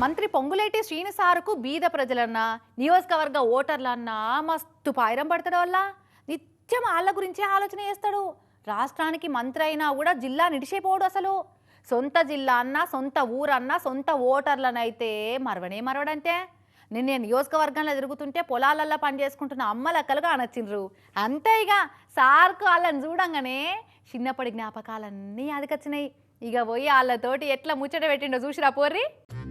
మంత్రి పొంగులేటి శ్రీనిసారుకు బీద ప్రజలన్నా నియోజకవర్గ ఓటర్లన్నా మస్తు పాయిరం పడతాడు వల్ల నిత్యం వాళ్ళ గురించే ఆలోచన చేస్తాడు. రాష్ట్రానికి మంత్రి అయినా కూడా జిల్లా నిడిచిపోడు అసలు. సొంత జిల్లా అన్నా సొంత ఊరన్నా సొంత ఓటర్లనైతే మరవనే మరవడంతే. నిన్న నియోజకవర్గంలో తిరుగుతుంటే పొలాలల్లో పని చేసుకుంటున్న అమ్మలక్కలుగా అనొచ్చిండ్రు. అంతే ఇక సార్కు వాళ్ళని చూడంగానే చిన్నప్పటి జ్ఞాపకాలన్నీ అదికొచ్చినాయి ఇక పోయి వాళ్ళతోటి ఎట్లా ముచ్చట పెట్టిండో చూసిరా పోర్రి?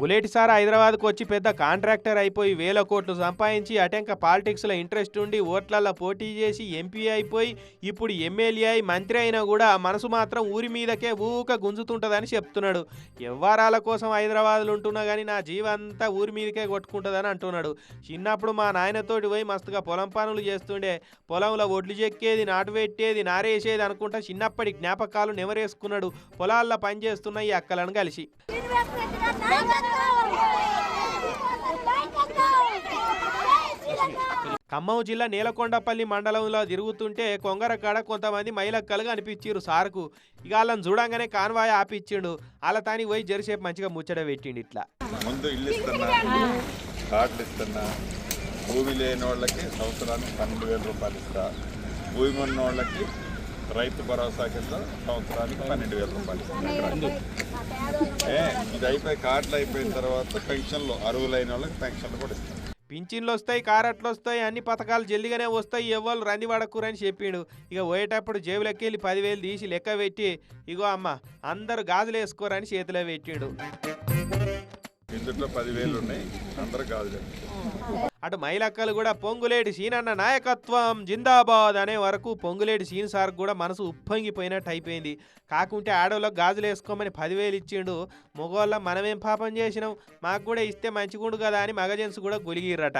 పొంగులేటి సార్ హైదరాబాద్కు వచ్చి పెద్ద కాంట్రాక్టర్ అయిపోయి వేల కోట్లు సంపాదించి అటెంక పాలిటిక్స్లో ఇంట్రెస్ట్ ఉండి ఓట్లల్లో పోటీ చేసి ఎంపీ అయిపోయి ఇప్పుడు ఎమ్మెల్యే అయి మంత్రి అయినా కూడా మనసు మాత్రం ఊరి మీదకే ఊక గుంజుతుంటుందని చెప్తున్నాడు. వ్యవహారాల కోసం హైదరాబాద్లో ఉంటున్నా కానీ నా జీవంతా ఊరి మీదకే కొట్టుకుంటుందని అంటున్నాడు. చిన్నప్పుడు మా నాయనతోటి పోయి మస్తుగా పొలం పనులు చేస్తుండే. పొలంలో ఒడ్లు చెక్కేది నాటు పెట్టేది నారేసేది అనుకుంటా చిన్నప్పటి జ్ఞాపకాలు నెవరేసుకున్నాడు పొలాల్లో పనిచేస్తున్న ఈ అక్కలను కలిసి. ఖమ్మం జిల్లా నీలకొండపల్లి మండలంలో తిరుగుతుంటే కొంగరకాడ కొంతమంది మైలక్కలుగా అనిపించారు సార్కు. ఇక వాళ్ళని చూడంగానే కాన్వాయ్ ఆపిచ్చిండు. వాళ్ళ తాని పోయి జరిసేపు మంచిగా ముచ్చట పెట్టిండు ఇట్లా. ముందు ఇల్లు ఇస్తున్నా కార్డులు ఇస్తున్నా భూమి లేని వాళ్ళకి సంవత్సరానికి పన్నెండు వేల రూపాయలు ఇస్తా. భూమి ఉన్న వాళ్ళకి రైతు భరోసా కింద సంవత్సరానికి పన్నెండు వేల రూపాయలు. ఏ ఇది అయిపోయి కార్డులు అయిపోయిన తర్వాత పెన్షన్లు అరువులైన వాళ్ళకి పెన్షన్లు కూడా ఇస్తాం. పింఛన్లు వస్తాయి కారట్లు వస్తాయి అన్ని పథకాలు జల్దిగానే వస్తాయి ఎవ్వరు రంది పడకూరని చెప్పిండు. ఇక పోయేటప్పుడు జేబులకి వెళ్ళి పదివేలు తీసి లెక్క పెట్టి ఇగో అమ్మ అందరూ గాజులు వేసుకోరని చేతిలో పెట్టిండు. ఇందులో పదివేలు ఉన్నాయి. అందరు కాదు అటు మైలక్కలు కూడా పొంగులేటి సీనన్న నాయకత్వం. జిందాబాద్ అనే వరకు పొంగులేటి సీన్ సార్ కూడా మనసు ఉప్పొంగిపోయినట్టు అయిపోయింది. కాకుంటే ఆడవాళ్ళకి గాజులు వేసుకోమని పదివేలు ఇచ్చిండు. మగవాళ్ళ మనమేం పాపం చేసినాం? మాకు కూడా ఇస్తే మంచిగుండు కదా అని మగజెన్స్ కూడా గొలిగిర్రట.